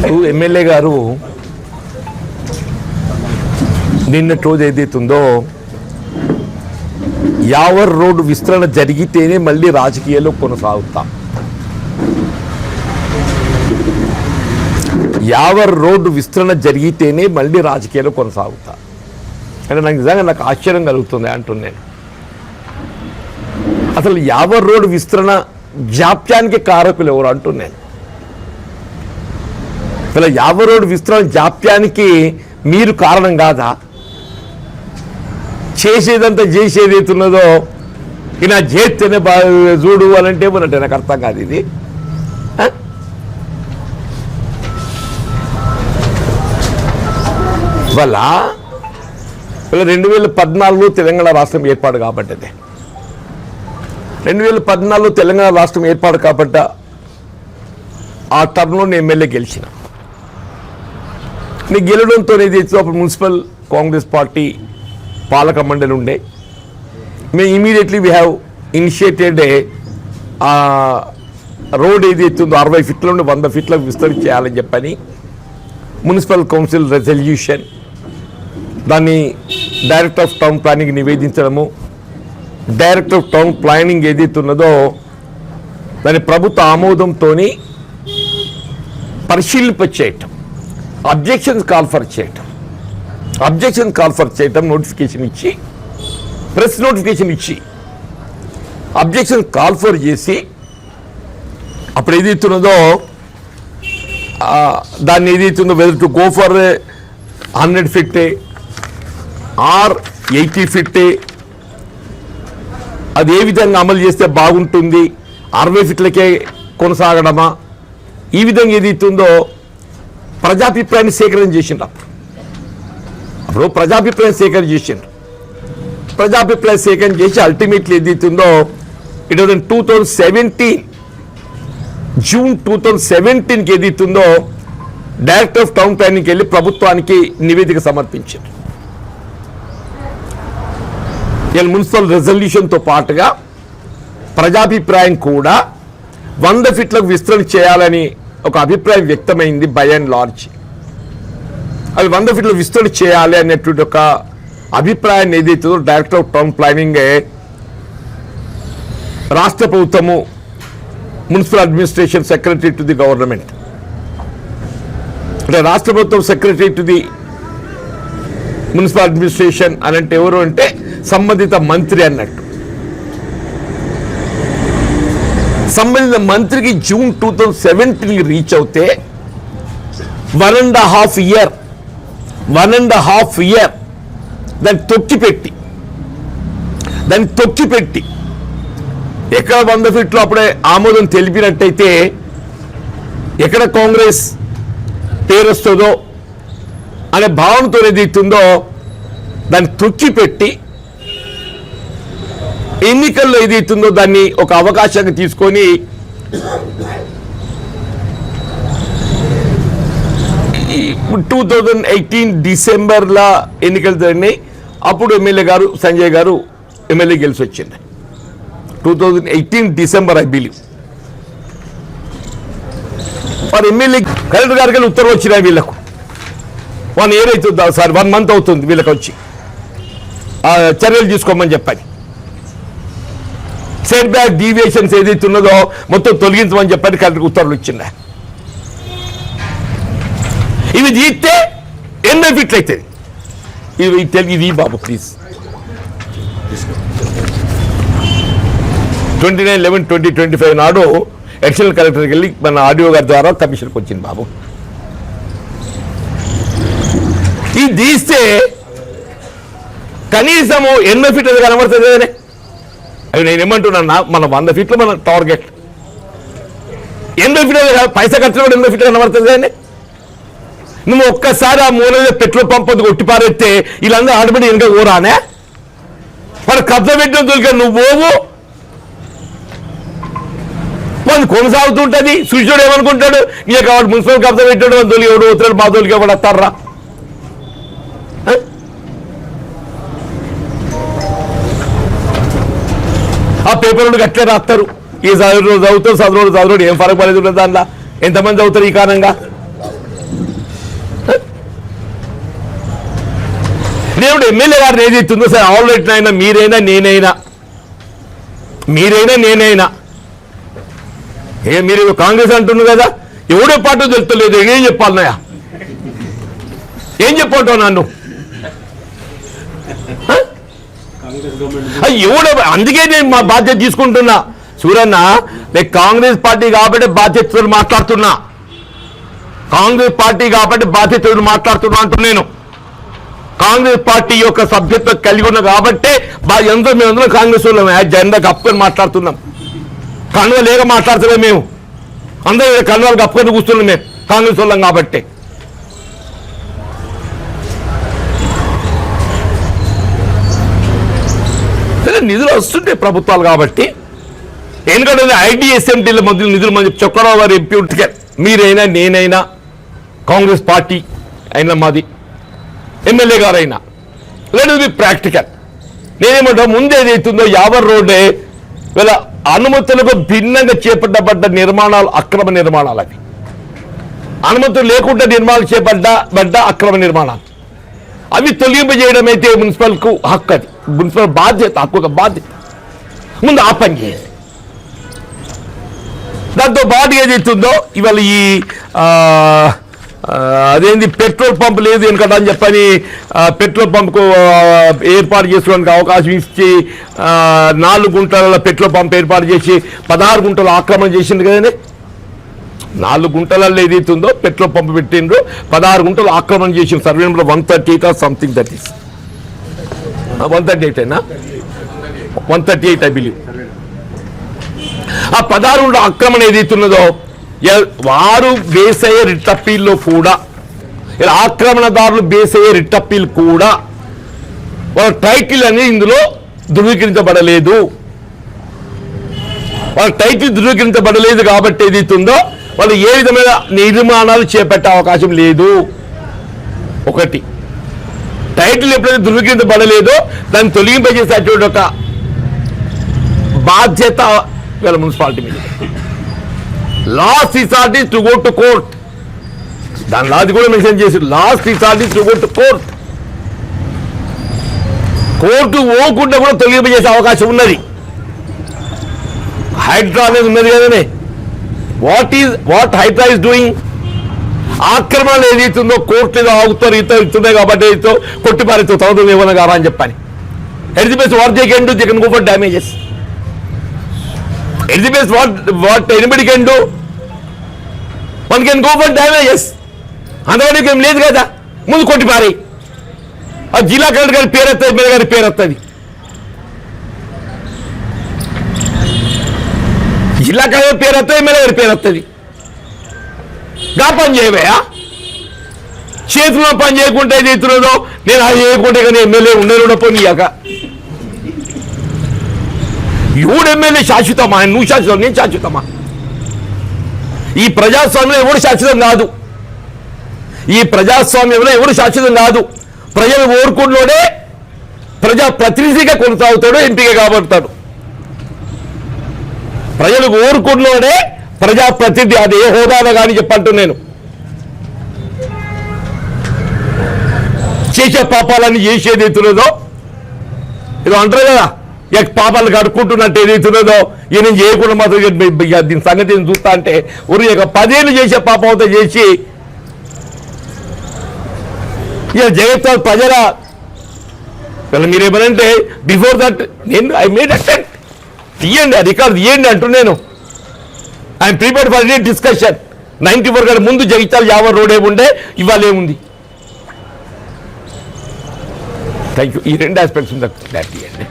ఇప్పుడు ఎమ్మెల్యే గారు నిన్నటి రోజు ఏదైతుందో యావర్ రోడ్డు విస్తరణ జరిగితేనే మళ్ళీ రాజకీయాల్లో కొనసాగుతాం. యావర్ రోడ్డు విస్తరణ జరిగితేనే మళ్ళీ రాజకీయాలు కొనసాగుతా. అంటే నాకు నిజంగా నాకు ఆశ్చర్యం కలుగుతుంది అంటున్నాను అసలు యావర్ రోడ్డు విస్తరణ జాప్యానికి కారకులు ఎవరు అంటున్నాను అసలు యాభై రోడ్డు విస్తరణ జాప్యానికి మీరు కారణం కాదా? చేసేదంతా చేసేది అవుతున్నదో ఇలా చేస్తేనే బా చూడు అని అంటే ఏమనంటే నాకు అర్థం కాదు ఇది. వల్ల ఇలా రెండు వేల పద్నాలుగులో తెలంగాణ రాష్ట్రం ఏర్పాటు కాబట్టది. రెండు వేల పద్నాలుగులో తెలంగాణ రాష్ట్రం ఏర్పాటు కాబట్ట ఆ టర్మ్లో నేను ఎమ్మెల్యే గెలిచిన. నీ గెలవడంతో ఏది అప్పుడు మున్సిపల్ కాంగ్రెస్ పార్టీ పాలక మండలి ఉండే. మేము immediately we have initiated a road ఏది ఎత్తుందో అరవై ఫీట్ల నుండి వంద ఫీట్లకు విస్తరించి చేయాలని చెప్పని మున్సిపల్ కౌన్సిల్ రెజల్యూషన్ దాన్ని డైరెక్టర్ ఆఫ్ టౌన్ ప్లానింగ్ నివేదించడము. డైరెక్టర్ ఆఫ్ టౌన్ ప్లానింగ్ ఏదైతే ఉన్నదో దాని ప్రభుత్వ ఆమోదంతో పరిశీలింప చేయటం అబ్జెక్షన్స్ కాల్ఫర్ చేయటం. అబ్జెక్షన్ కాల్ఫర్ చేయటం నోటిఫికేషన్ ఇచ్చి ప్రెస్ నోటిఫికేషన్ ఇచ్చి అబ్జెక్షన్ కాల్ఫర్ చేసి అప్పుడు ఏదైతున్నదో దాన్ని ఏదైతుందో whether to go for hundred feet or eighty feet అది ఏ విధంగా అమలు చేస్తే బాగుంటుంది అరవై ఫిట్లకే కొనసాగడమా? ఈ విధంగా ఏదైతుందో ప్రజాభిప్రాయాన్ని సేకరణ చేసిండ్రు అప్పుడు. అప్పుడు ప్రజాభిప్రాయం సేకరణ చేసిండ్రు. ప్రజాభిప్రాయం సేకరణ చేసి అల్టిమేట్లీ ఏదైతుందో it was two thousand seventeen June two thousand సెవెంటీన్కి ఏదైతుందో డైరెక్టర్ ఆఫ్ టౌన్ ప్లానింగ్కి వెళ్ళి ప్రభుత్వానికి నివేదిక సమర్పించారు ఇలా మున్సిపల్ రెజల్యూషన్తో పాటుగా ప్రజాభిప్రాయం కూడా వంద ఫీట్లకు విస్తరణ చేయాలని ఒక అభిప్రాయం వ్యక్తమైంది బై అండ్ లార్జ్ అది వంద ఫీట్లు విస్తృతి చేయాలి అనేటువంటి ఒక అభిప్రాయాన్ని ఏదైతుందో డైరెక్టర్ ఆఫ్ టౌన్ ప్లానింగ్ రాష్ట్ర ప్రభుత్వము municipal administration secretary to the government అంటే రాష్ట్ర ప్రభుత్వం secretary to the municipal administration అని అంటే ఎవరు అంటే సంబంధిత మంత్రి అన్నట్టు. సంబంధిత మంత్రికి జూన్ టూ థౌజండ్ సెవెంటీన్కి రీచ్ అవుతే one and half year one and half year. దాన్ని తొక్కిపెట్టి దాన్ని తొక్కిపెట్టి ఎక్కడ వంద ఫీట్లు అప్పుడే ఆమోదం తెలిపినట్టయితే ఎక్కడ కాంగ్రెస్ పేరు వస్తుందో అనే భావనతో ఏదైతుందో దాన్ని తొక్కిపెట్టి ఎన్నికల్లో ఏదైతుందో దాన్ని ఒక అవకాశంగా తీసుకొని టూ థౌజండ్ ఎయిటీన్ డిసెంబర్లో ఎన్నికలు జరిగినాయి. అప్పుడు ఎమ్మెల్యే గారు సంజయ్ గారు ఎమ్మెల్యే గెలిచి వచ్చింది two thousand eighteen December I believe. వారు ఎమ్మెల్యే కలెక్టర్ గారికి వెళ్ళి ఉత్తర్వు వచ్చినాయి వీళ్ళకు. వన్ ఇయర్ అవుతుంది సార్ వన్ మంత్ అవుతుంది వీళ్ళకి వచ్చి చర్యలు తీసుకోమని చెప్పాలి సెట్ బ్యాక్ డీవియేషన్స్ ఏదైతే ఉన్నదో మొత్తం తొలగించమని చెప్పని కలెక్టర్ ఉత్తర్వులు ఇచ్చిందా ఇవి తీస్తే ఎన్నో ఫిట్లు అవుతుంది ఇది తెలియదు ఇది బాబు please twenty nine eleven twenty twenty five నాడు ఎడిషనల్ కలెక్టర్కి వెళ్ళి మన ఆడియో గారి ద్వారా కమిషన్కి వచ్చింది బాబు. ఇది తీస్తే కనీసము ఎన్నో ఫీట్ అది కనబడుతుంది అవి నేను ఏమంటున్నా మన వంద ఫీట్లు మన టార్గెట్ ఎనభై ఫీట్ కాదు, పైసా ఖర్చు కూడా ఎనభై ఫీట్లు కనబడుతుంది అండి. నువ్వు ఒక్కసారి ఆ మూలలో పెట్రోల్ పంప్ కొట్టి పారెత్తే వీళ్ళందరూ ఆడబడి వెనుక ఊరానే వాడు కబ్జ పెట్టిన దొరికా నువ్వు వాళ్ళు కొనసాగుతుంటది సూర్యుడు ఏమనుకుంటాడు? ఇక వాడు మున్సిపల్ కబ్జా పెట్టాడు తొలి ఎవడు అవుతాడు మా తొలికి ఎవడు వస్తారా పేపర్లు అట్లే రాస్తారు. ఈ చదువు చదువుతారు చదువు చదువు ఏం ఫరక్ పడేది ఉండదు దాంట్లో. ఎంతమంది చదువుతారు ఈ కారణంగా? దేవుడు ఎమ్మెల్యే గారిని ఏది ఇస్తుందో సార్ ఆల్రెడీ అయినా మీరైనా నేనైనా. మీరైనా నేనైనా. ఏ మీరు కాంగ్రెస్ అంటున్నారు కదా ఎవడో పాటో తెలుస్తలేదు ఏం చెప్పాలన్నాయా ఏం చెప్పంటావు నన్ను? ఎవడో అందుకే నేను మా బాధ్యత తీసుకుంటున్నా. చూడన్నా నేను కాంగ్రెస్ పార్టీ కాబట్టి బాధ్యతలు మాట్లాడుతున్నా. కాంగ్రెస్ పార్టీ కాబట్టి బాధ్యతలు మాట్లాడుతున్నా అంటున్నా నేను. కాంగ్రెస్ పార్టీ యొక్క సభ్యత్వం కలిగి ఉన్న కాబట్టే ఎంతో మేము కాంగ్రెస్ వాళ్ళం. ఆ జెండా కప్పుకొని మాట్లాడుతున్నాం. కన్వ లేక మాట్లాడుతున్నాం మేము. అందరూ కన్వాలు కప్పుకొని కూర్చున్నాం మేము కాంగ్రెస్ వాళ్ళం కాబట్టి. సరే నిధులు వస్తుంటాయి ప్రభుత్వాలు కాబట్టి. ఎందుకంటే ఐడిఎస్ఎంటీల మధ్య నిధులు మంది చొక్కరావు గారు ఎంపీ ఉంటే మీరైనా నేనైనా కాంగ్రెస్ పార్టీ అయినా మాది ఎమ్మెల్యే గారైనా. లెట్ బి ప్రాక్టికల్ నేనేమంటా ముందు ఏదైతుందో యావర్ రోడ్డే వీళ్ళ అనుమతులకు భిన్నంగా చేపట్టబడ్డ నిర్మాణాలు అక్రమ నిర్మాణాలు అవి. అనుమతులు లేకుండా నిర్మాణాలు చేపడ్డ బడ్డ అక్రమ నిర్మాణాలు. అవి తొలగింపజేయడం అయితే మున్సిపల్కు హక్కు అది మున్సిపల్ బాధ్యత హక్కు ఒక బాధ్యత. ముందు ఆ పని చేయాలి దాంతో పాటు ఏదైతుందో ఇవాళ ఈ అదేంది పెట్రోల్ పంప్ లేదు వెనకట అని చెప్పని పెట్రోల్ పంప్కు ఏర్పాటు చేసుకోవడానికి అవకాశం ఇచ్చి నాలుగు గుంటల పెట్రోల్ పంప్ ఏర్పాటు చేసి పదహారు గుంటలు ఆక్రమణ చేసింది కదండి. నాలుగు గుంటలలో ఏదైతుందో పెట్రోల్ పంప్ పెట్టిండ్రు పదహారు గుంటలు ఆక్రమణ చేసిన survey number one thirty eight something that is one thirty eight అయినా one thirty eight I believe ఆ పదహారు గుంటల ఆక్రమణ ఏదైతున్నదో ఎ- వారు బేసయ్యే రిట్టప్పీల్లో కూడా ఇలా ఆక్రమణదారులు బేసయ్యే రిట్టప్పీలు కూడా వాళ్ళ టైటిల్ అనేది ఇందులో ధృవీకరించబడలేదు. వాళ్ళ టైటిల్ ధృవీకరించబడలేదు కాబట్టి ఏదైతుందో వాళ్ళు ఏ విధమైన నిర్మాణాలు చేపట్టే అవకాశం లేదు. ఒకటి. టైటిల్ ఎప్పుడైతే ధృవీకరించబడలేదో దాన్ని తొలగింపజేసేటువంటి ఒక బాధ్యత వీళ్ళ మున్సిపాలిటీ మీద. Last resort to go to court దాని లాది కూడా మెన్షన్ చేసి last resort to go to court court ఓకుండా కూడా తొలగింపజేసే అవకాశం ఉన్నది. హైడ్రా అనేది ఉన్నది కదనే. What is what HYDRAA is doing? ఆక్రమణ ఏదైతుందో కోర్టు ఏదో ఆగుతారు ఇతర ఇస్తున్నాయి కాబట్టి ఏదో కొట్టి పారేతో తర్వాత ఏమన్నా కారా అని చెప్పని. At the best what they can do they can go for damages. At the best what what anybody can do one can go for damages. అంతవరకు ఏం లేదు కదా ముందు కొట్టిపారే ఆ జిల్లా కలెక్టర్ గారి పేరు వస్తుంది మీద గారి పేరు వస్తుంది జిల్లా కలెక్టర్ పేరు వస్తుంది ఎమ్మెల్యే పేరు వస్తుంది గా పని చేయవయా చేతిలో పని చేయకుంటే ఏది నేను అది చేయకుంటే కానీ ఎమ్మెల్యే ఉండేది ఉండపోనీయాక ఎవడు ఎమ్మెల్యే శాశ్వతమా? నువ్వు శాశ్వతం నేను శాశ్వతమా? ఈ ప్రజాస్వామ్యంలో ఎవడు శాశ్వతం కాదు. ఈ ప్రజాస్వామ్యంలో ఎవడు శాశ్వతం కాదు. ప్రజలు ఓరుకున్నోడే ప్రజా ప్రతినిధిగా కొనసాగుతాడు ఎంపీగా కాబడతాడు. ప్రజలు ఓరుకున్నోడే ప్రజాప్రతినిధి. అది ఏ హోదాలో కానీ చెప్పంటూ నేను. చేసే పాపాలన్నీ చేసేది ఎత్తున్నదో? ఏదో అంటారు కదా ఇక పాపాలు కడుక్కుంటున్నట్టు ఏదైతున్నదో ఈయన చేయకుండా మాత్రం ఇక దీని సంగతి చూస్తా అంటే ఊరు యొక్క పదేళ్ళు చేసే పాపం అవుతా చేసి ఇక జగత్ ప్రజల మీరు ఏమనంటే బిఫోర్ దట్ నేను ఐ మేడ్ అటెంప్ట్ తీయండి ఆ రికార్డ్ తీయండి అంటూ నేను. I'm prepared for any discussion ninety four కంటే ముందు జగిత్యాల యావర్ రోడ్ ఏముండే ఇవాళ ఏముంది? థ్యాంక్ యూ ఈ రెండు ఆస్పెక్ట్స్ ఉందా? క్లారిటీ అండి